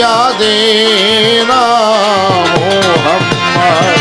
યાદે ના મોહમ્મદ.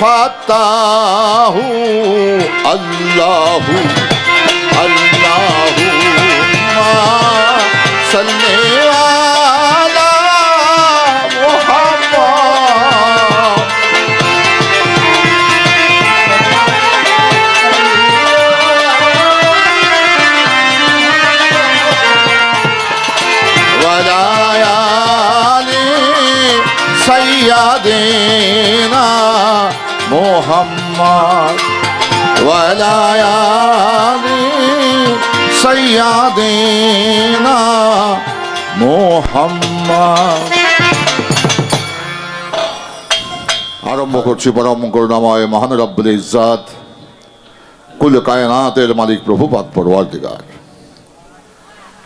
ফাতাহু আল্লাহু আল্লাহু মা সাল্লি আলা মুহাম্মদ। ওয়া মোহাম্মদ। ওয়ালায়ালি সাইয়াদিনা মোহাম্মদ। আরম্ভ করছি পরম করুণাময় মহান রব্বুল ইজ্জাত। কুল কায়নাতের মালিক প্রভুপাত পরওয়ারদিগার।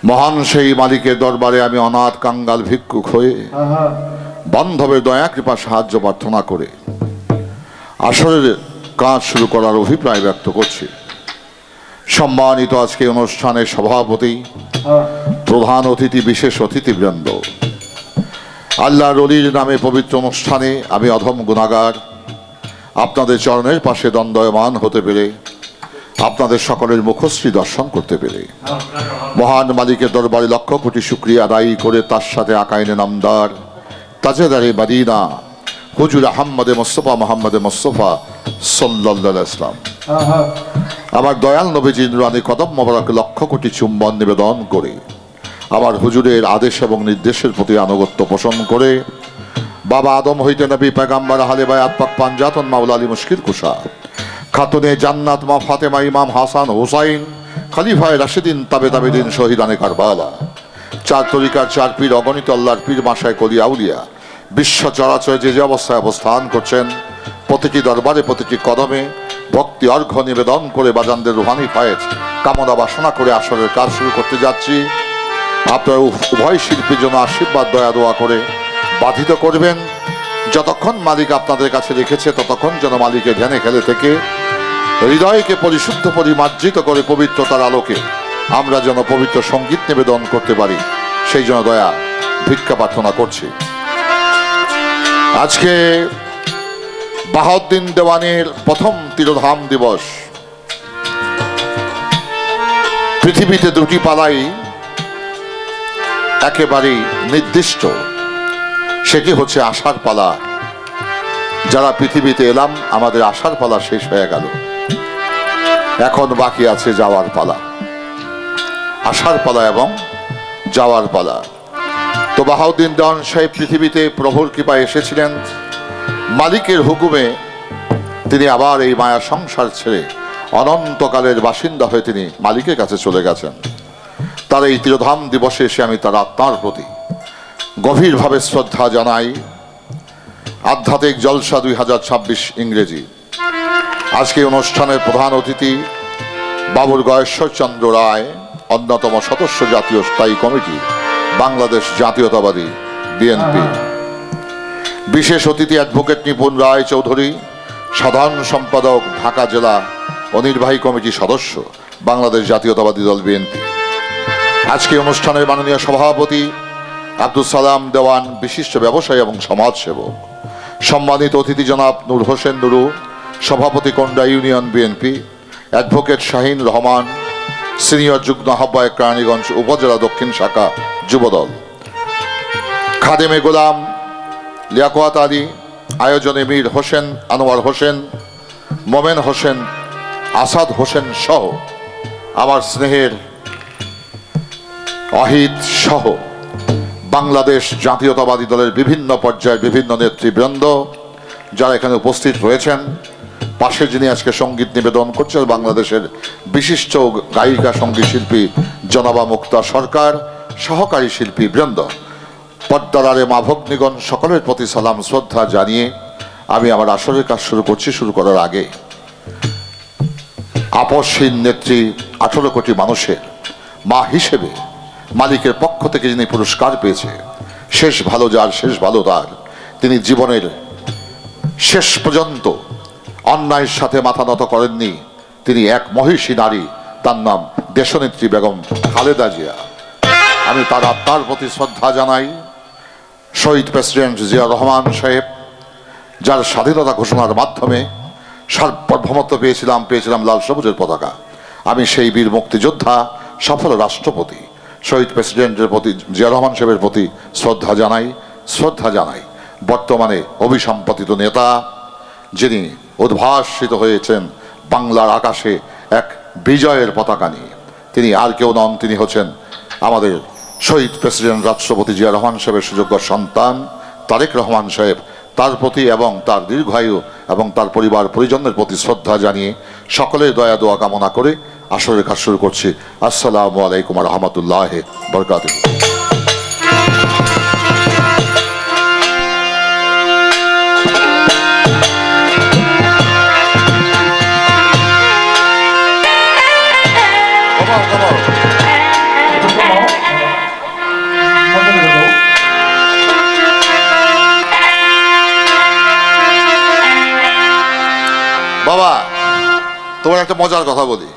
মহান সেই মালিকের দরবারে আমি অনাথ কাঙ্গাল ভিক্ষুক হয়ে বান্ধবের দয়া কৃপা সাহায্য প্রার্থনা করে আসরের কাজ শুরু করার অভিপ্রায় ব্যক্ত করছি। সম্মানিত আজকে অনুষ্ঠানের সভাপতি, প্রধান অতিথি, বিশেষ অতিথিবৃন্দ। আল্লাহ রলির নামে পবিত্র অনুষ্ঠানে আমি অধম গুণাগার। আপনাদের চরণের পাশে দ্বন্দ্বয়মান হতে পেরে, আপনাদের সকলের মুখশ্রী দর্শন করতে পেরে। মহান মালিকের দরবারে লক্ষ কোটি শুক্রিয়া আদায়ী করে তার সাথে আকাইনে নামদার, তাজেদারে বাদিনা হুজুর আহম্মদে মোস্তফা মোহাম্মদে মোস্তফা সাল্লাহ ইসলাম আমার দয়াল নবীজি নুরানি কদম মোবারক লক্ষ কোটি চুম্বন নিবেদন করে আমার হুজুরের আদেশ এবং নির্দেশের প্রতি আনুগত্য পোষণ করে বাবা আদম হইতে নবী পেগাম্বার হালে বাই আত্মাক পাঞ্জাতন মাউলা আলী মুশকির কুষা খাতুনে জান্নাত মা ফাতেমা ইমাম হাসান হুসাইন খালিফায় রাশিদিন তাবে তাবেদিন শহীদানে কারবালা চার তরিকার চার পীর অগণিত আল্লাহর পীর মাসায় কলি আউলিয়া বিশ্ব চরাচরে যে যে অবস্থায় অবস্থান করছেন প্রতিটি দরবারে প্রতিটি কদমে ভক্তি, অর্ঘ্য, নিবেদন করে বাজানদের রুহানি ফায়েজ কামনা বাসনা করে আসরের কাজ শুরু করতে যাচ্ছি। আপনার উভয় শিল্পীর জন্য আশীর্বাদ, দয়া, দোয়া করে বাধিত করবেন। যতক্ষণ মালিক আপনাদের কাছে রেখেছে, ততক্ষণ যেন মালিকের ধ্যানে খেলে থেকে হৃদয়কে পরিশুদ্ধ, পরিমার্জিত করে পবিত্রতার আলোকে আমরা যেন পবিত্র সংগীত নিবেদন করতে পারি, সেই জন্য দয়া, ভিক্ষা প্রার্থনা করছি। আজকে বাহাউদ্দিন দেওয়ানের প্রথম তিরোধাম দিবস। পৃথিবীতে দুটি পালাই একেবারেই নির্দিষ্ট। সেটি হচ্ছে আশার পালা। যারা পৃথিবীতে এলাম, আমাদের আশার পালা শেষ হয়ে গেল। এখন বাকি আছে যাওয়ার পালা। আশার পালা এবং যাওয়ার পালা। বাহাউদ্দিন দেওয়ান সাহেব পৃথিবীতে প্রভুর কৃপায় এসেছিলেন। মালিকের হুকুমে তিনি আবার এই মায়া সংসার ছেড়ে অনন্তকালের বাসিন্দা হয়ে তিনি মালিকের কাছে চলে গেছেন। তার এই তিরোধাম দিবসে এসে আমি তার আত্মার প্রতি গভীরভাবে শ্রদ্ধা জানাই। আধ্যাত্মিক জলসা দুই হাজার ছাব্বিশ ইংরেজি। আজকে অনুষ্ঠানের প্রধান অতিথি বাবুর গয়েশ্বরচন্দ্র রায়, অন্যতম সদস্য জাতীয় স্থায়ী কমিটি। বাংলাদেশ জাতীয়তাবাদী বিএনপি। বিশেষ অতিথি অ্যাডভোকেট নিপুণ রায় চৌধুরী সাধারণ সম্পাদক ঢাকা জেলা ও নির্বাহী কমিটির সদস্য বাংলাদেশ জাতীয়তাবাদী দল বিএনপি। আজকে অনুষ্ঠানের মাননীয় সভাপতি আব্দুল সালাম দেওয়ান বিশিষ্ট ব্যবসায়ী এবং সমাজসেবক। সম্মানিত অতিথি জনাব নূর হোসেন নুরু সভাপতি Konda union BNP advocate Shahin Rahman senior যুগ্ম আহ্বায়ক কেরানীগঞ্জ উপজেলা দক্ষিণ শাখা যুবদল। খাদেমে গোলাম লিয়াকোয়াত আলী, আয়োজনে মীর হোসেন, আনোয়ার হোসেন, মোমেন হোসেন, আসাদ হোসেন সহ আমার স্নেহের অহিত সহ বাংলাদেশ জাতীয়তাবাদী দলের বিভিন্ন পর্যায়ের বিভিন্ন নেতৃবৃন্দ যারা এখানে উপস্থিত রয়েছেন। পাশে যিনি আজকে সংগীত নিবেদন করছেন, বাংলাদেশের বিশিষ্ট গায়িকা, সংগীত শিল্পী জনাবা মুক্তা সরকার, সহকারী শিল্পী বৃন্দ। পদ্মারে মাভগ্নিগণ সকলের প্রতি সালাম, শ্রদ্ধা জানিয়ে আমি আমার আসরের কাজ শুরু করছি, শুরু করার আগে। আপসহীন নেত্রী, আঠারো কোটি মানুষের মা হিসেবে মালিকের পক্ষ থেকে যিনি পুরস্কার পেয়েছে, শেষ ভালো যার, শেষ ভালো তার, তিনি জীবনের শেষ পর্যন্ত অন্যায়ের সাথে মাথা নত করেননি। তিনি এক মহিষী নারী, তার নাম দেশনেত্রী বেগম খালেদা জিয়া। আমি তার আত্মার প্রতি শ্রদ্ধা জানাই। শহীদ প্রেসিডেন্ট জিয়া রহমান সাহেব, যার স্বাধীনতা ঘোষণার মাধ্যমে সার্বভৌমত্ব পেয়েছিলাম পেয়েছিলাম লাল সবুজের পতাকা। আমি সেই বীর মুক্তিযোদ্ধা, সফল রাষ্ট্রপতি। শহীদ প্রেসিডেন্টের প্রতি, জিয়া রহমান সাহেবের প্রতি শ্রদ্ধা জানাই শ্রদ্ধা জানাই। বর্তমানে অভিসম্পাদিত নেতা, যিনি উদ্ভাসিত হয়েছেন বাংলার আকাশে এক বিজয়ের পতাকা নিয়ে। তিনি আর কেউ নন, তিনি হচ্ছেন আমাদের শহীদ প্রেসিডেন্ট রাষ্ট্রপতি জিয়া রহমান সাহেবের সুযোগ্য সন্তান তারেক রহমান সাহেব। তার প্রতি এবং তার দীর্ঘায়ু এবং তার পরিবার পরিজনদের প্রতি শ্রদ্ধা জানিয়ে সকলের দয়া দোয়া কামনা করে আসরের কাজ শুরু করছি। আসসালামু আলাইকুম রহমতুল্লাহ বরকাত মজার কথা বলি।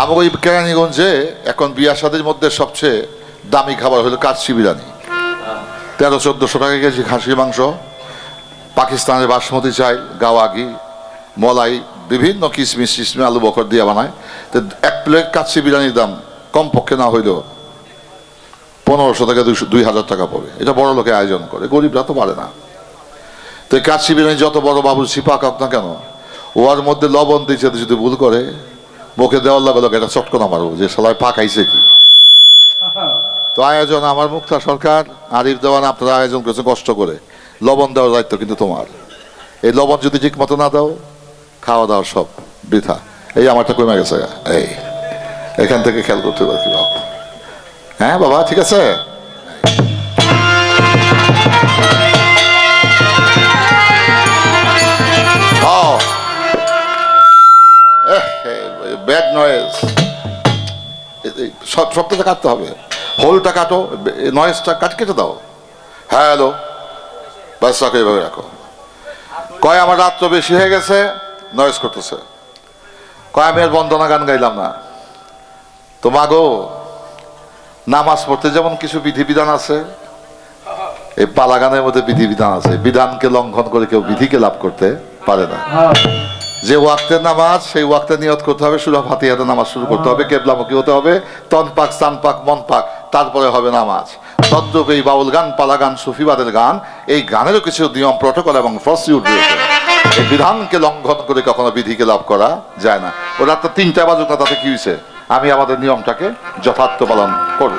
আমার ওই কেরানীগঞ্জে এখন বিয়া শাদির মধ্যে সবচেয়ে দামি খাবার হলো কাচ্চি বিরিয়ানি। তেরো, চোদ্দোশো টাকা কেজি খাসির মাংস, পাকিস্তানের বাসমতি চাল, গাওয়াগি, মলাই, বিভিন্ন কিশমিশ টিশমি আলু বকর দিয়ে বানায়। তো এক প্লেট কাচ্চি বিরিয়ানির দাম কমপক্ষে না হইলেও পনেরোশো থেকে দুইশো, দুই হাজার টাকা পড়ে। এটা বড় লোকে আয়োজন করে, গরিবরা তো পারে না। তো কাচ্চি বিরিয়ানি যত বড় বাবু সিপা কাপ না কেন ওয়ার মধ্যে লবণ দিয়েছে যদি ভুল করে মুখে দেওয়ার লাগে লোক এটা চটকনা মারবো যে সবাই পাকাইছে কি? তো আয়োজন আমার মুক্তা সরকার, আরিফ দেওয়ান, আপনারা আয়োজন করেছে কষ্ট করে। লবণ দেওয়ার দায়িত্ব কিন্তু তোমার। এই লবণ যদি ঠিক মতো না দাও, খাওয়া দাওয়া সব বৃথা। এই আমারটা কমে গেছে। এই, এখান থেকে খেয়াল করতে পারছি হ্যাঁ বাবা, ঠিক আছে? নয়েজ সব শব্দটা কাটতে হবে। হোলটা কাটো নয়েজটা কাট, কেটে দাও। হ্যাঁ হ্যালো ব্যাস রাখো এভাবে রাখো। কয়, আমার রাত্র বেশি হয়ে গেছে নয়েজ করতেছে। কয়, আমি আর বন্দনা গান গাইলাম না। তো মাগো নামাজ পড়তে যেমন কিছু বিধিবিধান আছে এই পালা গানের মধ্যে বিধিবিধান আছে। বিধানকে লঙ্ঘন করে কেউ বিধিকে লাভ করতে পারে না। যে ওয়াক্তের নামাজ সেই ওয়াক্তে নিয়ত করতে হবে সুরা ফাতিহাতে নামাজ শুরু করতে হবে কেবলামুখী হতে হবে তন পাক স্থান পাক মন পাক তারপরে হবে নামাজ। তদ্রূপ এই বাউল গান পালা গান সুফিবাদের গান এই গানেরও কিছু নিয়ম প্রটোকল এবং প্রসিউর রয়েছে এই বিধানকে লঙ্ঘন করে কখনো বিধিকে লাভ করা যায় না। ও রাত্রে তিনটা বাজুক না তাতে কি হয়েছে? আমি আমাদের নিয়মটাকে যথার্থ পালন করব।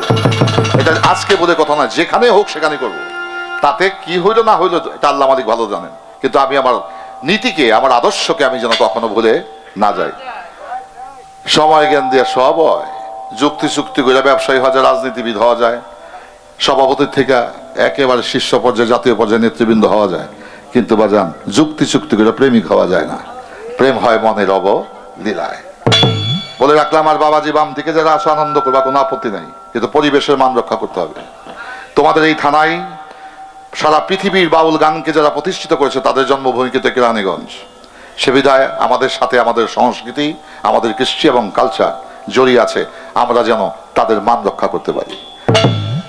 এটা আজকে বলে কথা না যেখানে হোক সেখানে করব। তাতে কি হইল না হইল এটা আল্লাহ মালিক ভালো জানেন। কিন্তু আমি আমার নীতিকে, আমার আদর্শকে আমি যেন কখনো ভুলে না যাই। সময় জ্ঞান দিয়ে সব হয়। যুক্তি চুক্তি করে ব্যবসায়ী হওয়া যায়, রাজনীতিবিদ হওয়া যায়। সভাপতির থেকে একেবারে শীর্ষ পর্যায়ে, জাতীয় পর্যায়ে নেতৃবৃন্দ হওয়া যায়। কিন্তু বাজান, যুক্তি চুক্তি করে প্রেমিক হওয়া যায় না। প্রেম হয় মনের অব লীলায় বলে রাখলাম, আর বাবাজি, বাম থেকে যারা আসো আনন্দ করবা, কোনো আপত্তি নেই। কিন্তু পরিবেশের মান রক্ষা করতে হবে। তোমাদের এই থানায় সারা পৃথিবীর বাউল গানকে যারা প্রতিষ্ঠিত করেছে, তাদের জন্মভূমি কিন্তু কেরানীগঞ্জ। সে বিধায় আমাদের সাথে আমাদের সংস্কৃতি, আমাদের কৃষ্টি এবং কালচার জড়িয়ে আছে। আমরা যেন তাদের মান রক্ষা করতে পারি।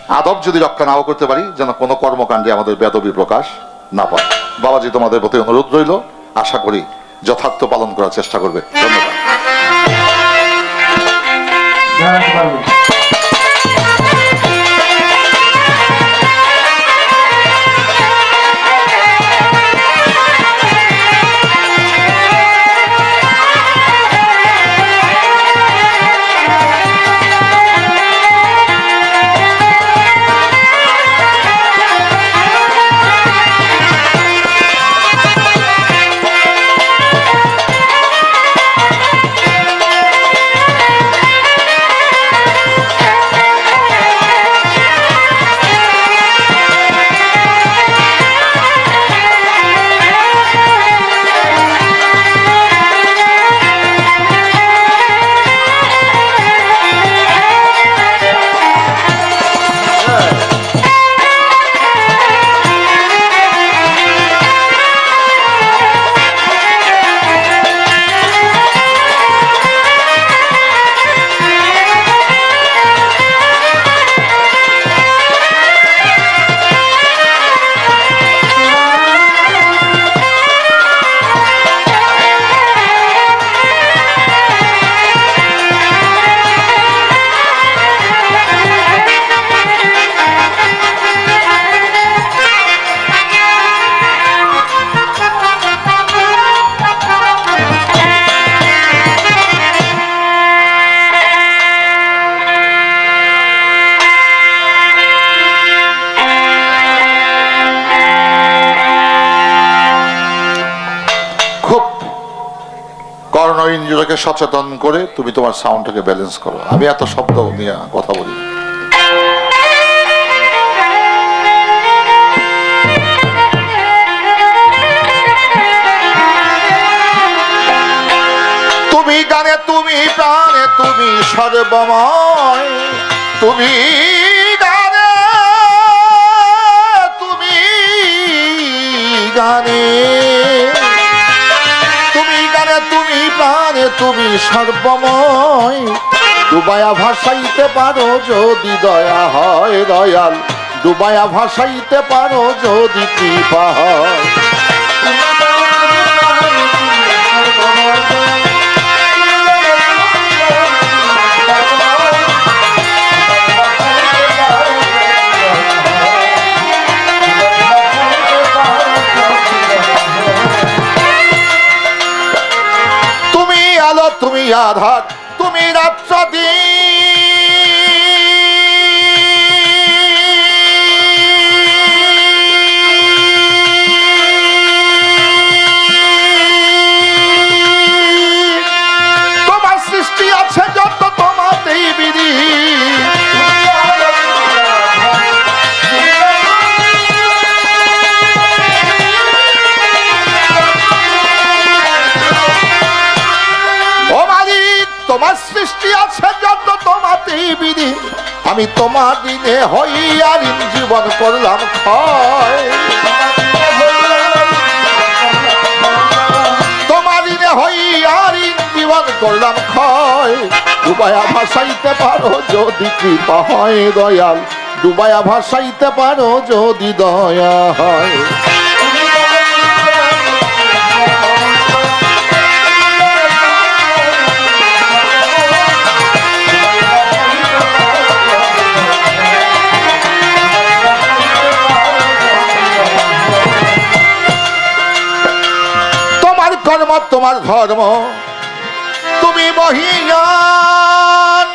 আদব যদি রক্ষা নাও করতে পারি, যেন কোনো কর্মকাণ্ডে আমাদের বেদবি প্রকাশ না পায়। বাবাজি, তোমাদের প্রতি অনুরোধ রইল। আশা করি যথার্থ পালন করার চেষ্টা করবে। ধন্যবাদ। সচেতন করে তুমি তোমার সাউন্ডটাকে ব্যালেন্স করো। আমি এত শব্দ নিয়ে কথা বলি। তুমি গানে, তুমি প্রাণে, তুমি সর্বময়, তুমি তুমি তুমি সর্বময়। ডুবায়া ভাসাইতে পারো যদি দয়া হয় দয়াল। ডুবায়া ভাসাইতে পারো যদি কৃপা হয়। তুমি তোমার সৃষ্টি আছে যত তোমাতেই বিধি আমি তোমার দিনে হই আর জীবন করলাম তোমার দিনে হই আর জীবন করলাম ক্ষয়। ডুবায়া ভাসাইতে পারো যদি কৃপা হয় দয়াল। ডুবায়া ভাসাইতে পারো যদি দয়া হয়। তোমার ধর্ম। তুমি মহিয়ান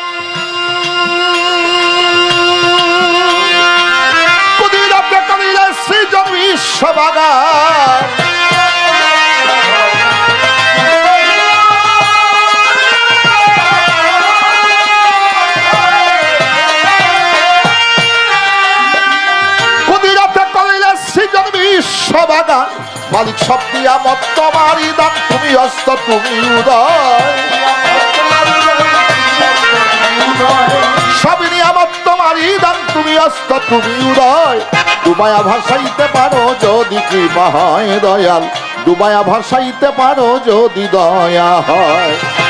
সৃজন বিশ্ববাগান মালিক, সব দিয়া তোমারই দান। তুমি অস্ত, তুমি উদয়। সব নিয়ামত তোমারই দান। তুমি অস্ত, তুমি উদয়। ডুবায়া ভাসাইতে পারো যদি কৃপা হয় দয়াল। ডুবায়া ভাসাইতে পারো যদি দয়া হয়।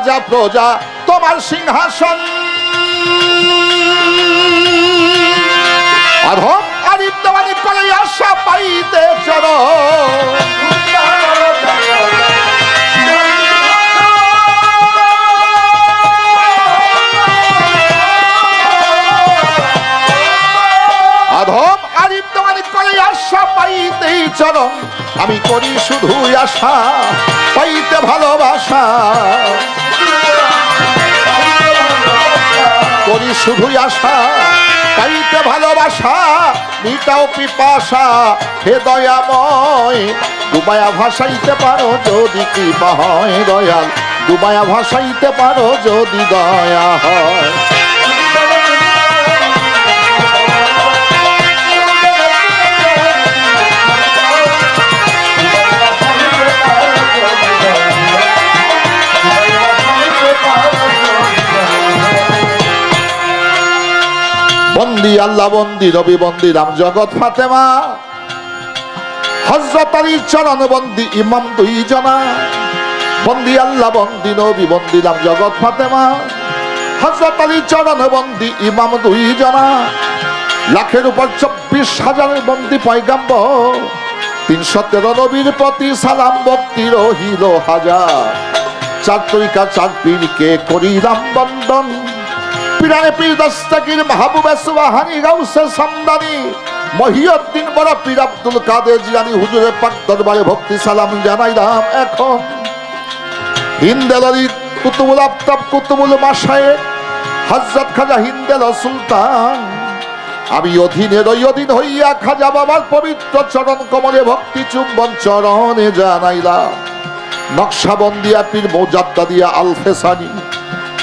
রাজা প্রজা, তোমার সিংহাসন। অধম আরিফ দেওয়ানি করে আশা পাইতে চর অধম আরিফ দেওয়ানি করে আশা পাইতেই চরণ আমি করি শুধু আশা, পাইতে ভালোবাসা। করি শুধু আশা পাইতে ভালোবাসা মিটাও পিপাসা, হে দয়াময়, ডুবায়া ভাসাইতে পারো যদি কৃপা হয় দয়াল, ডুবায়া ভাসাইতে পারো যদি দয়া হয়। বন্দি, আল্লাহ বন্দি, রবি বন্দি, রাম জগৎ ফাতেমা। হজরত আলীর চরণ বন্দি, ইমাম দুই জনা বন্দি, আল্লাহ বন্দি, নবী বন্দি, রাম জগৎ ফাতেমা। হজরত আলীর চরণ বন্দি, ইমাম দুই জনা লাখের উপর চব্বিশ হাজারের বন্দি পয়গাম্বর। তিনশো তেরো নবীর প্রতি সালাম ভক্তি রহিল হাজার। চার তরিকা, চার পীরকে করিলাম বন্দন। পিরানে পীর দস্তগীর মাহবুবে সুবাহানি গাউসে সামদানি মহিউদ্দিন বড় পীর আব্দুল কাদের জিলানি হুজুরের পাক দরবারে ভক্তি সালাম জানাইলাম। এখন হিন্দেল আলী কুতুবুল আফতাব কুতুবুল মাসায়ে হযরত খাজা হিন্দেল সুলতান, আমি অধীনের ওই অধীন হইয়া খাজা বাবার পবিত্র চরণ কমলে ভক্তি চুম্বন চরণে জানাইলাম। নকশাবন্দিয়া পীর মৌজাদ্দা দিয়া আলফেসানি,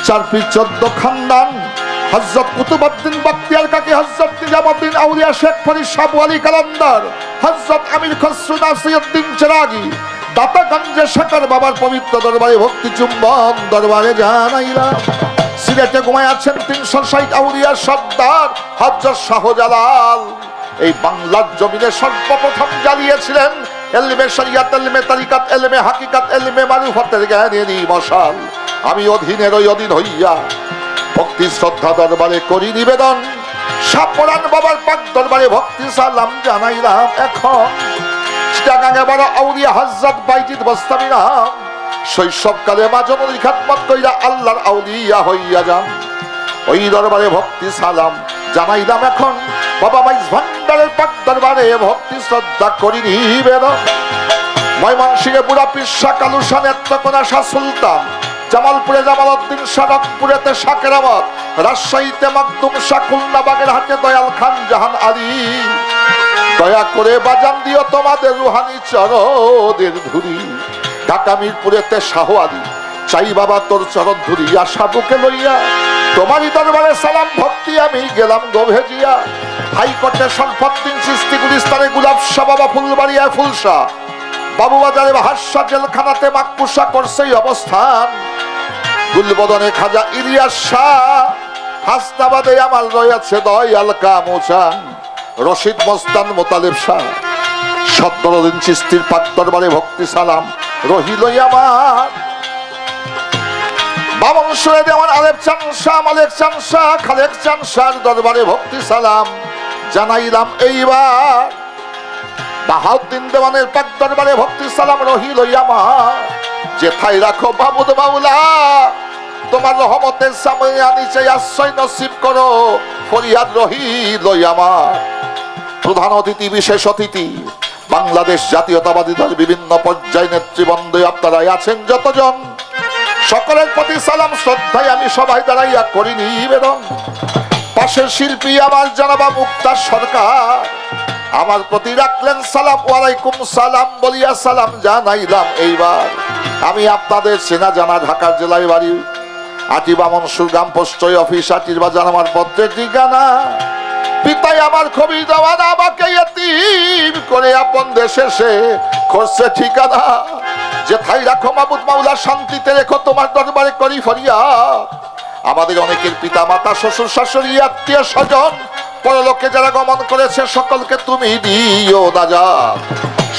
চার পীর চোদ্দ খানদান হজরত কুতুবুদ্দিন বক্তিয়ার কাকি হজরত নিজামুদ্দিন আউলিয়া, শেখ ফরিদ সাবু আলী কালান্দার হজরত আমির খসরু নাসিরুদ্দিন চেরাগি, দাতাগঞ্জে শেখর বাবার পবিত্র দরবারে ভক্তি চুম্বন দরবারে জানাইলাম সিলেটে ঘুমায় আছেন তিনশো ষাট আউলিয়া সর্দার হজরত শাহজালাল। এই বাংলার জমিনে সর্বপ্রথম জ্বালিয়েছিলেন এলমে শরিয়াত, এলমে তারিকাত, এলমে হাকিকাত, এলমে মারুফতের জ্ঞানেরই মশাল আমি অধীনের ওই অধীন হইয়া ভক্তি শ্রদ্ধা দরবারে করি নিবেদন। সাপরান বাবার পাক দরবারে ভক্তি সালাম জানাইলাম এখন। চিটাগাঙে বড় আউলিয়া হজরত বাইজিদ বস্তামি নাম শৈশবকালে মা খাতমত কইরা আল্লাহর আউলিয়া হইয়া ওই দরবারে ভক্তি সালাম জানাইলাম এখন। বাবা মাইজ ভান্ডারের পাক দরবারে ভক্তি শ্রদ্ধা করি নিবেদন। ময়মনসিংহে বুড়া পিসা কালুসা নেত্রকোনা শাহ সুলতান। জামালপুরে জামাল উদ্দিন সড়কপুরেতে শাকেরামত রাজশাহীতে মাকদুম শাহ খুলনা বাগের হাটে দয়াল খান জাহান আলী। দয়া করে বাজান দিও তোমাদের রুহানি চরদের ধুরি ঢাকা মিরপুরেতে শাহ আলী। চাই বাবা তোর চরণ ধুরি আশা বুকে লইয়া। তোমারই দরবারে সালাম ভক্তি, আমি গেলাম গোভেজিয়া হাইকোর্টে সম্পত্তি সৃষ্টি গুলিস্তানে গুলাব শাহ বাবা ফুলবাড়িয়া ফুলশা বাবুবাজারে হাস্যা জেলখানাতে মাকুসা করছে অবস্থান। গুলবদনে খাজা ইলিয়াস শাহ, হাসনাবাদে আমার রয়েছে দয়াল কামোচান রশিদ মস্তান মোতালেব শাহ। সত্তরদিন চিস্তির পাক দরবারে ভক্তি সালাম রহিল আমার। বামন সুরে দেওয়ান আলেক চান শাহ, মালেক চান শাহ, খালেক চান দরবারে ভক্তি সালাম জানাইলাম এইবার। বাহাউদ্দিন দেওয়ানের পাক দরবারে ভক্তি সালাম রহিল আমার। যেথায় রাখো বাবুদ বাউলা, তোমার রহমতের সামনে আনিছে আশ্রয় নসিব করো, ফরিয়াদ রহিল আমার। প্রধান অতিথি, বিশেষ অতিথি, বাংলাদেশ জাতীয়তাবাদী দল বিভিন্ন পর্যায় নেতৃবৃন্দে আপনারা আছেন যতজন। সকলের প্রতি সালাম, শ্রদ্ধায় আমি সবাই দাঁড়াইয়া করিনি নিবেদন পাশের শিল্পী আমার জানাবা মুক্তার সরকার। আমার প্রতি রাখলেন সালাম, ওয়ালাইকুম সালাম, বলিয়া সালাম জানাইলাম এইবার। আমি আপনাদের সেনা জানা ঢাকার জেলায় বাড়ি আটি বামন সুরগাম পোস্টই অফিস আটির বাজার আমার পত্রের ঠিকানা। পিতাই আমার খবি দেওয়ান আমাকে এতিম করে আপন দেশে সে করছে ঠিকানা। যে থাই রাখো মাবুদ মাওলা, শান্তিতে রেখো তোমার দরবারে করি ফরিয়া আমাদের অনেকের পিতা মাতা শ্বশুর শাশুড়ি, আত্মীয় স্বজন পরলোকে যারা গমন করেছে, সকলকে তুমি দিও যা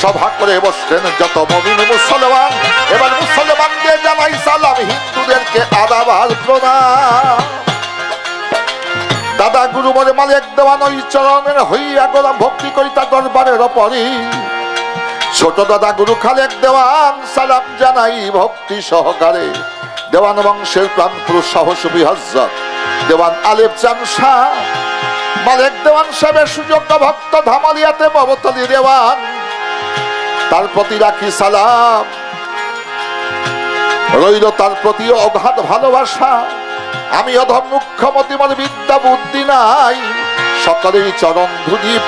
সভা করে বসছেন যত মমিন মুসলমান। এবার মুসলমানদের জানাই সালাম, হিন্দুদেরকে আদাবার প্রণাম। দাদা গুরু মরে মালিক দেওয়ান ওই চরণের হইয়া গোলাম ভক্তি করি তার দরবারের অপরি ছোট দাদা গুরু খালেক দেওয়ান, সালাম জানাই ভক্তি সহকারে। দেওয়ান বংশের প্রাণ পুরুষ সাহসবী হজরত দেওয়ান আলেপ চান শাহ মালিক দেওয়ান সাহেবের সুযোগ্য ভক্ত ধামালিয়াতে মমতলি দেওয়ান। তার প্রতি রাখি সালাম। রইল তার প্রতি অগাধ ভালোবাসা। আমি অধম মনে বিদ্যা বুদ্ধি নাই। সকলেই চরণ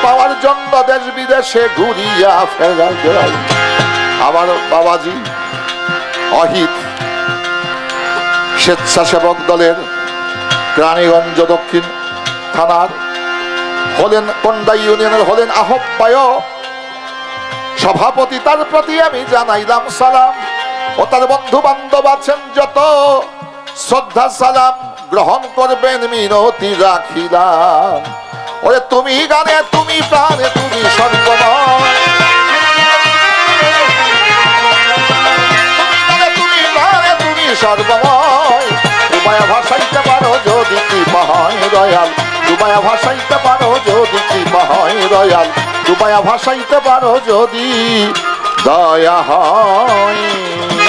পাওয়ার জন্য দেশ বিদেশে ঘুরিয়া ফেরা যায় আমার বাবাজি, অহিত স্বেচ্ছাসেবক দলের রানীগঞ্জ দক্ষিণ থানার হলেন কন্ডা ইউনিয়নের হলেন আহ্বায়ক। সভাপতি তার প্রতি আমি জানাইলাম সালাম ও তার বন্ধু বান্ধব আছেন যত। শ্রদ্ধা সালাম গ্রহণ করবেন মিনতি রাখিলাম। ওরে তুমি গানে, তুমি প্রাণে, তুমি তুমি সর্বময়। তোমায় ভাষাইতে পারো যদি কৃপা হয় দয়াল। তোমায় ভাষাইতে পারো যদি কৃপা হয় দয়াল। তোমায় ভাষাইতে পারো যদি দয়া হয়।